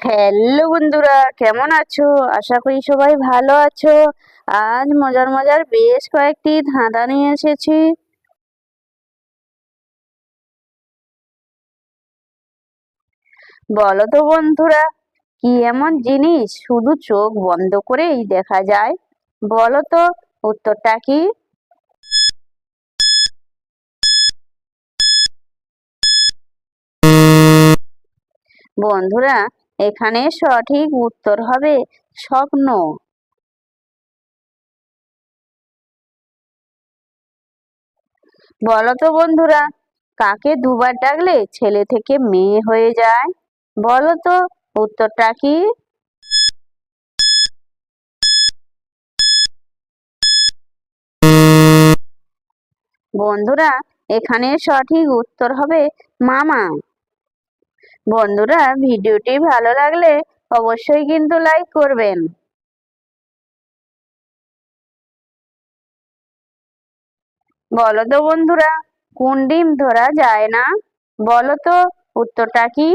Hello বন্ধুরা, কেমন আছো? আশা করি সবাই ভালো আছো। আজ মজার মজার বেশ কয়েকটি ধাঁধা নিয়ে এসেছি। বলো তো বন্ধুরা, কি এমন জিনিস শুধু চোখ বন্ধ করেই দেখা যায়? বলো তো উত্তরটা কি? বন্ধুরা এখানে সঠিক উত্তর হবে স্বপ্ন। বলো তো বন্ধুরা, কাকে দুবার ডাকলে ছেলে থেকে মেয়ে হয়ে যায়? বলো তো উত্তরটা কি? বন্ধুরা, এখানে সঠিক উত্তর হবে মামা। বন্ধুরা, ভিডিওটি ভালো লাগলে অবশ্যই কিন্তু লাইক করবেন। বলো তো বন্ধুরা, কোন ডিম ধরা যায় না? বলো তো, উত্তরটা কি?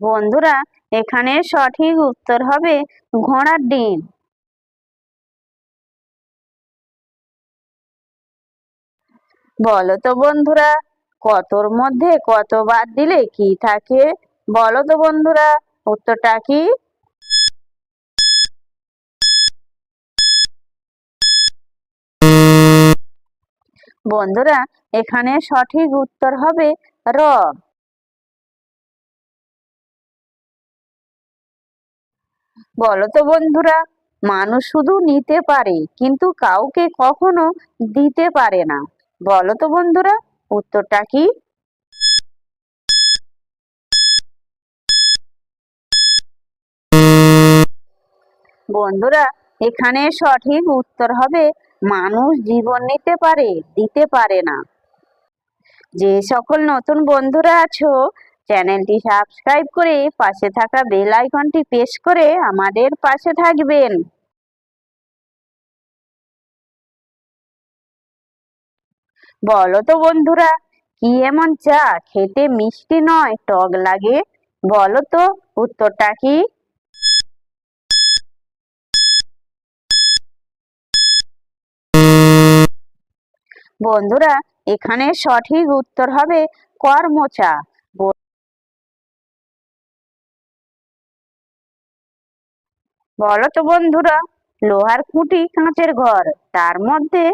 বন্ধুরা, এখানে সঠিক উত্তর হবে ঘোড়ার ডিম। বলো তো বন্ধুরা, কতর মধ্যে কত বাদ দিলে কি থাকে? বলো তো বন্ধুরা, উত্তরটা কি? বন্ধুরা, এখানে সঠিক উত্তর হবে র। বলো তো বন্ধুরা, মানুষ শুধু নিতে পারে, কিন্তু কাউকে কখনো দিতে পারে না। বলো তো বন্ধুরা, উত্তরটা কি? বন্ধুরা, এখানে সঠিক উত্তর হবে, মানুষ জীবন নিতে পারে, দিতে পারে না। যে সকল নতুন বন্ধুরা আছো, চ্যানেলটি সাবস্ক্রাইব করে পাশে থাকা বেল আইকনটি প্রেস করে আমাদের পাশে থাকবেন। বলো তো বন্ধুরা, কি এমন চা? খেতে মিষ্টি নয়, টক লাগে। বলো তো উত্তরটা কি? বন্ধুরা, এখানে সঠিক উত্তর হবে কর্মচা বলো তো বন্ধুরা, লোহার খুঁটি কাঁচের ঘর, তার মধ্যে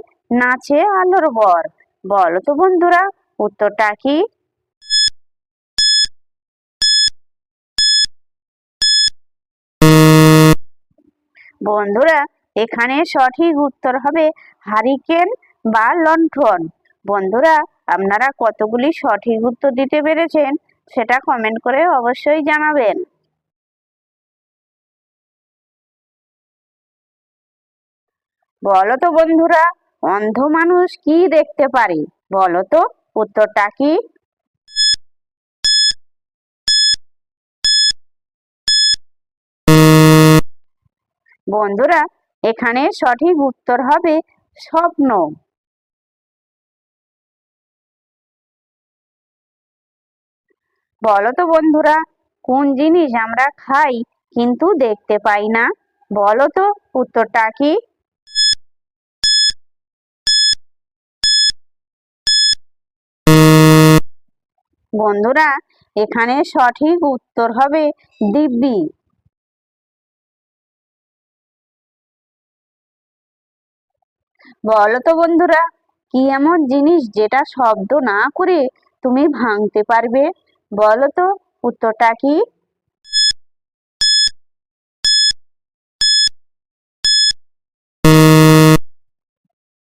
নাচে আলোর বর। বলো তো বন্ধুরা, উত্তরটা কি? বন্ধুরা, এখানে সঠিক উত্তর হবে হারিকেন বা লণ্ঠন। বন্ধুরা, আপনারা কতগুলি সঠিক উত্তর দিতে পেরেছেন সেটা কমেন্ট করে অবশ্যই জানাবেন। বলো তো বন্ধুরা অন্ধ মানুষ কি দেখতে পারে? বলো তো, উত্তরটা কি? বন্ধুরা, এখানে সঠিক উত্তর হবে স্বপ্ন। বলো তো বন্ধুরা, কোন জিনিস আমরা খাই কিন্তু দেখতে পাই না? বলো তো, উত্তরটা কি? বন্ধুরা, এখানে সঠিক উত্তর হবে দিব্যি। বলো তো বন্ধুরা, কি এমন জিনিস যেটা শব্দ না করে তুমি ভাঙতে পারবে? বলো তো, উত্তরটা কি?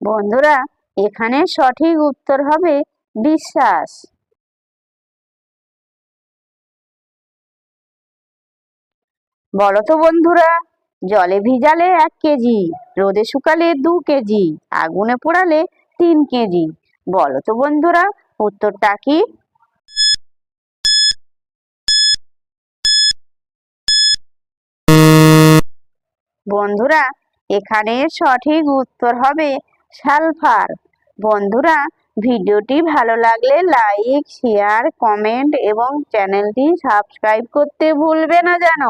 বন্ধুরা, এখানে সঠিক উত্তর হবে বিশ্বাস। বলো তো বন্ধুরা, জলে ভিজালে এক কেজি, রোদে শুকালে দু কেজি, আগুনে পোড়ালে তিন কেজি। বলো তো বন্ধুরা, উত্তরটা কি? বন্ধুরা, এখানে সঠিক উত্তর হবে সালফার। বন্ধুরা, ভিডিওটি ভালো লাগলে লাইক, শেয়ার, কমেন্ট এবং চ্যানেলটি সাবস্ক্রাইব করতে ভুলবে না যেন